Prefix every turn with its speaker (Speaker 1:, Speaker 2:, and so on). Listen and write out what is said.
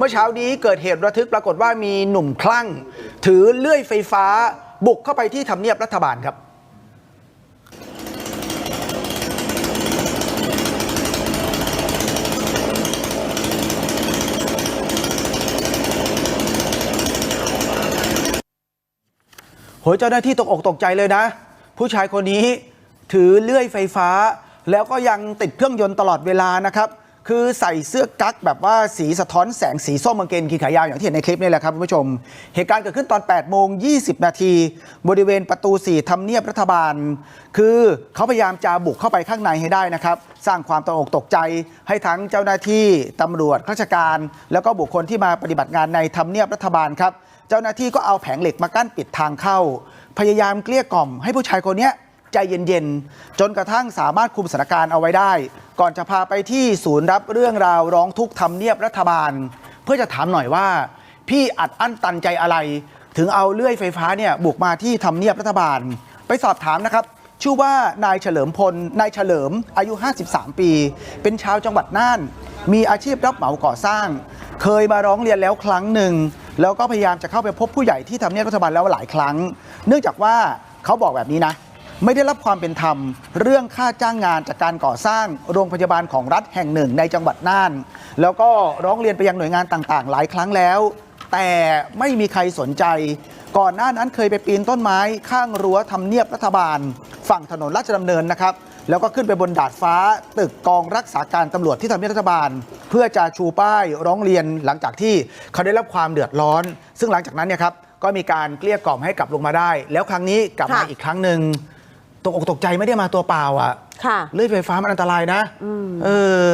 Speaker 1: เมื่อเช้านี้เกิดเหตุระทึกปรากฏว่ามีหนุ่มคลั่ง ถือเลื่อยไฟฟ้าบุกเข้าไปที่ทำเนียบรัฐบาลครับ โหเจ้าหน้าที่ตกอกตกใจเลยนะ ผู้ชายคนนี้ถือเลื่อยไฟฟ้า แล้วก็ยังติดเครื่องยนต์ตลอดเวลานะครับ คือใส่เสื้อกั๊กแบบว่าสีสะท้อนแสงสีส้มกางเกงขีขายาวอย่างที่เห็นในคลิปนี่แหละครับคุณผู้ชม เหตุการณ์เกิดขึ้นตอน 8 โมง 20 นาที บริเวณประตู 4ทำเนียบรัฐบาล คือเขาพยายามจะบุกเข้าไปข้างในให้ได้นะครับ สร้างความตระหนกตกใจให้ทั้งเจ้าหน้าที่ตำรวจข้าราชการ แล้วก็บุคคลที่มาปฏิบัติงานในทำเนียบรัฐบาลครับ เจ้าหน้าที่ก็เอาแผงเหล็กมากั้นปิดทางเข้า พยายามเกลี้ยกล่อมให้ผู้ชายคนนี้ ใจเย็นๆ จนกระทั่งสามารถคุมสถานการณ์เอาไว้ได้ ก่อนจะพาไปที่ศูนย์รับเรื่องราวร้องทุกข์ทำเนียบรัฐบาล เพื่อจะถามหน่อยว่า พี่อัดอั้นตันใจอะไร ถึงเอาเลื่อยไฟฟ้าเนี่ยบุกมาที่ทำเนียบรัฐบาล ไปสอบถามนะครับ ชื่อว่านายเฉลิมพลนายเฉลิมอายุ 53 ปี เป็นชาวจังหวัดน่าน มีอาชีพรับเหมาก่อสร้าง เคยมาร้องเรียนแล้วครั้งหนึ่งแล้วก็พยายามจะเข้าไปพบผู้ใหญ่ที่ทำเนียบรัฐบาลแล้วหลายครั้ง เนื่องจากว่าเขาบอกแบบนี้นะ ไม่ได้รับความเป็นธรรม เรื่องค่าจ้างงานจากการก่อสร้างโรงพยาบาลของรัฐแห่งหนึ่งในจังหวัดน่าน แล้วก็ร้องเรียนไปยังหน่วยงานต่างๆ หลายครั้งแล้ว แต่ไม่มีใครสนใจ ก่อนหน้านั้นเคยไปปีนต้นไม้ข้างรั้วทำเนียบรัฐบาล ฝั่งถนนราชดำเนินนะครับแล้วก็ขึ้นไปบนดาดฟ้าตึกกองรักษาการตำรวจที่ทำเนียบรัฐบาล เพื่อจะชูป้ายร้องเรียนหลังจากที่เขาได้รับความเดือดร้อน ซึ่งหลังจากนั้นเนี่ยครับก็มีการเกลี้ยกล่อมให้กลับลงมาได้ แล้วครั้งนี้กลับมาอีกครั้งหนึ่ง ตกอกตกใจไม่ได้มาตัวเปล่าอะ
Speaker 2: ค่ะ
Speaker 1: เลื่อยไฟฟ้ามันอันตรายนะเออ